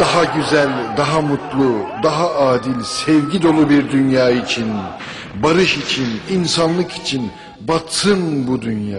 Daha güzel, daha mutlu, daha adil, sevgi dolu bir dünya için, barış için, insanlık için batsın bu dünya.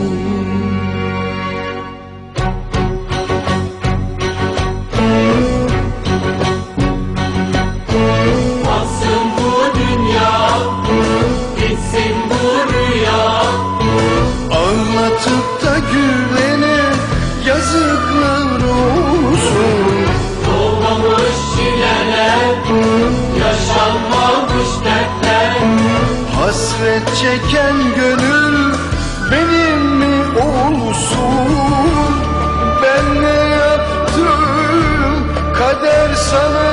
çeken gönül benim mi olsun? Ben ne yaptım? Kader sana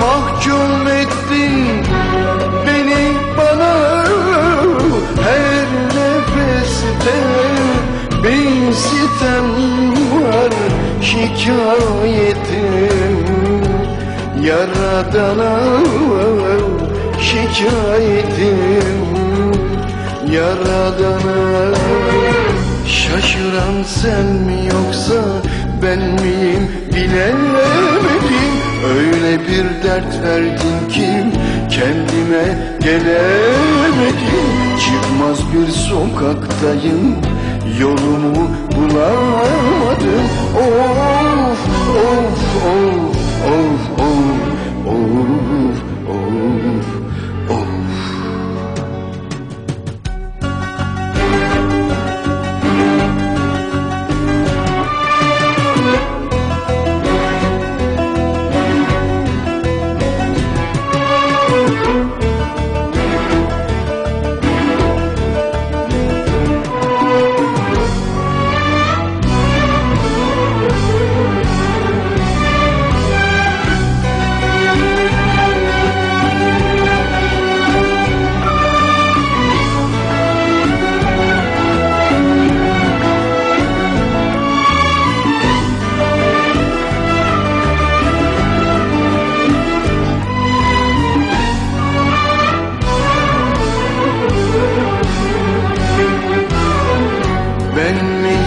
Mahkum ettin beni bana Her nefeste bin sitem var şikayetim Yaradana şikayetim Yaradana Şaşıran sen mi yoksa ben miyim bilemedim. Öyle bir dert verdin ki kendime gelemedim. Çıkmaz bir sokaktayım yolumu bulamadım. Of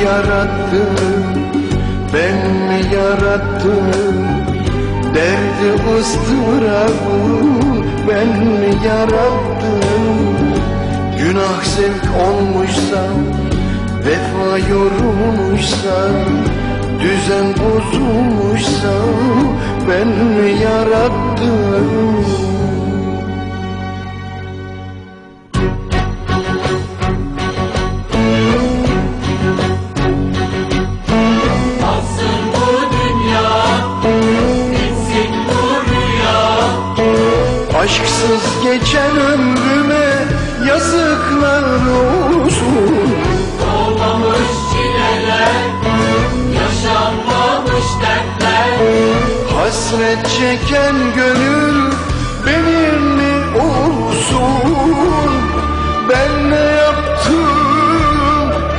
yarattım, ben mi yarattım? Derdi ıstırabı ben mi yarattım? Günah zevk olmuşsa, vefa yorulmuşsa Düzen bozulmuşsa ben mi yarattım Hasret çeken gönül benim mi olsun? Ben ne yaptım?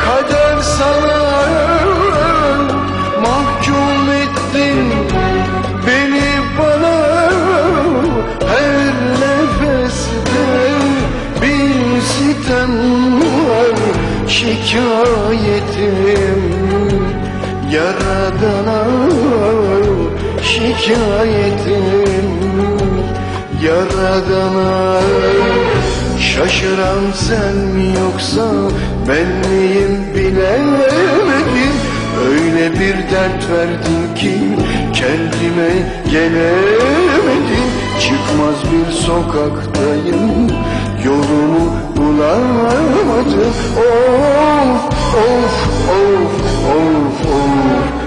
Kader sana Mahkum ettin beni bana. Her nefeste bir sitem var. Şikayetim Yaradana şikayetim Yaradana Şaşıran sen mi yoksa ben miyim bilemedim. Öyle bir dert verdin ki kendime gelemedim. Çıkmaz bir sokaktayım yolumu bulamadım. Of of of of of.